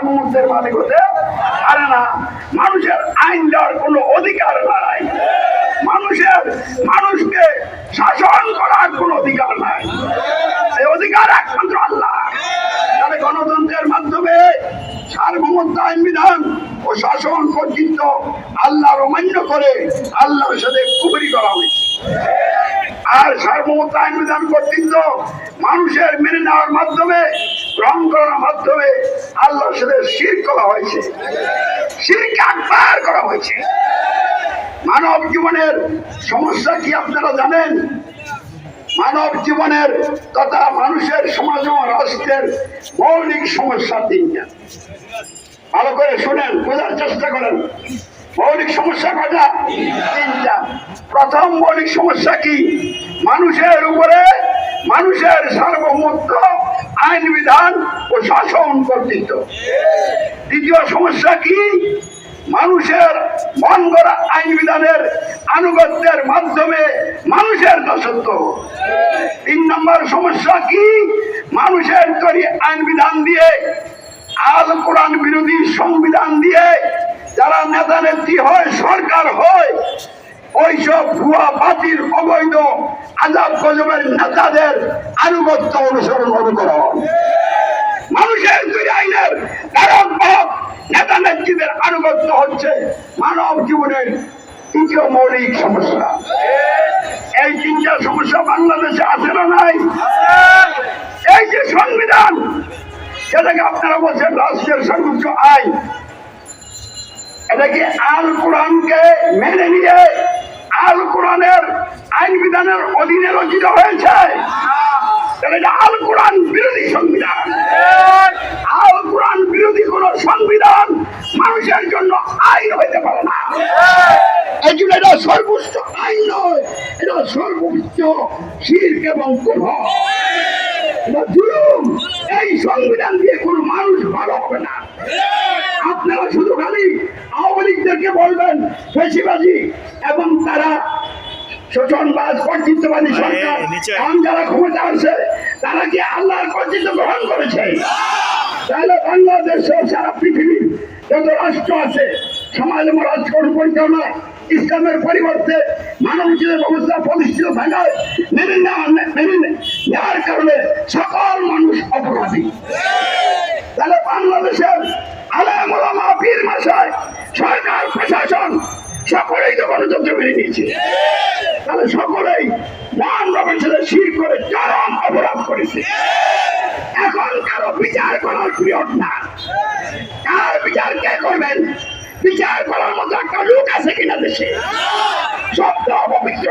সার্বভৌমত্বের মালিক হতে পারে না। মানুষের আইন দেওয়ার কোনো অধিকার নাই। মানুষের মানুষকে শাসন করার কোনো অধিকার নাই। এই অধিকার একমাত্র আল্লাহ। তাহলে গণতন্ত্রের মাধ্যমে সার্বভৌমত্ব আইন বিধান ও শাসন কর্তৃত্ব আল্লাহর অমান্য করে আল্লাহর সাথে কুবরি করা হয়েছে। আর সার্বভৌমত্ব আইন বিধান কর্তৃত্ব মানুষের মেনে নেওয়ার মাধ্যমে, গ্রহণ করার মাধ্যমে আল্লাহর সাথে শির করা হয়েছে। শিরকে আকবার করা হয়েছে। মানব জীবনের সমস্যা কি আপনারা জানেন? মানব জীবনের তথা মানুষের সমাজ ও রাষ্ট্রের মৌলিক সমস্যা তিনটা। ভালো করে শুনেন, বোঝার চেষ্টা করেন। মৌলিক সমস্যা কটা তিনটা। প্রথম মৌলিক সমস্যা কি? মানুষের উপরে মানুষের সার্বভৌমত্ব, আইন, বিধান ও শাসন কর্তৃত্ব। দ্বিতীয় সমস্যা কি? মানুষের মন গড়া আইন, বিধানের আনুগত্যের মাধ্যমে মানুষের দাসত্ব। তিন নম্বর সমস্যা কি? মানুষের তৈরি আইন, বিধান দিয়ে নেতা নেত্রী হয় সরকার হয়। ওইসব ভুয়া বাতিল অবৈধ আজাব গজবের নেতাদের আনুগত্য অনুসরণ অনুকরণ মানুষের দুই আইনের নেতা নেত্রীদের আনুগত্য হচ্ছে মানব জীবনের তৃতীয় মৌলিক সমস্যা। এই তিনটা সমস্যা বাংলাদেশে আছে না নাই? এই যে সংবিধান সেটাকে আপনারা বলছেন রাষ্ট্রের সর্বোচ্চ আইন এটাকে আল কোরআনকে মেনে নিয়ে আল কোরআনের আইন বিধানের অধীনে রচিত হয়েছে? এটা আল কোরআন বিরোধী সংবিধান। আল কোরআন বিরোধী কোন সংবিধান মানুষের জন্য আইন হইতে পারে না। এই জন্য এটা সর্বোচ্চ আইন নয়, এটা সর্বোচ্চ শির্ক এবং এটা জুলুম। এই সংবিধান দিয়ে কোনো মানুষ বেশিবাজি এবং তারা শোষণবাজ কর্তৃত্ববাদী সরকার। এখন যারা ক্ষমতা আছে তারা কি আল্লাহর কর্তৃত্ব গ্রহণ করেছে তাহলে বাংলাদেশ সারা পৃথিবীর যত রাষ্ট্র আছে সমাজ এবং রাজকরণ পরিচালনা ইসলামের পরিবর্তে মানব জীবনের ব্যবস্থা প্রতিষ্ঠিত থাকায় মেনে নেওয়া মেনে নেওয়ার কারণে সকল মানুষ অপরাধী তাহলে বাংলাদেশের আলেম পীর মাসায় সরকার প্রশাসন সকলেই তো তাহলে সকলেই মহান সাথে শির করে চরম অপরাধ করেছে। এখন কারও বিচার করার প্রিয় না। কার বিচার কে করবেন? বিচার করার মতো একটা লোক আছে কিনা দেশে? শব্দ অপবিত্র।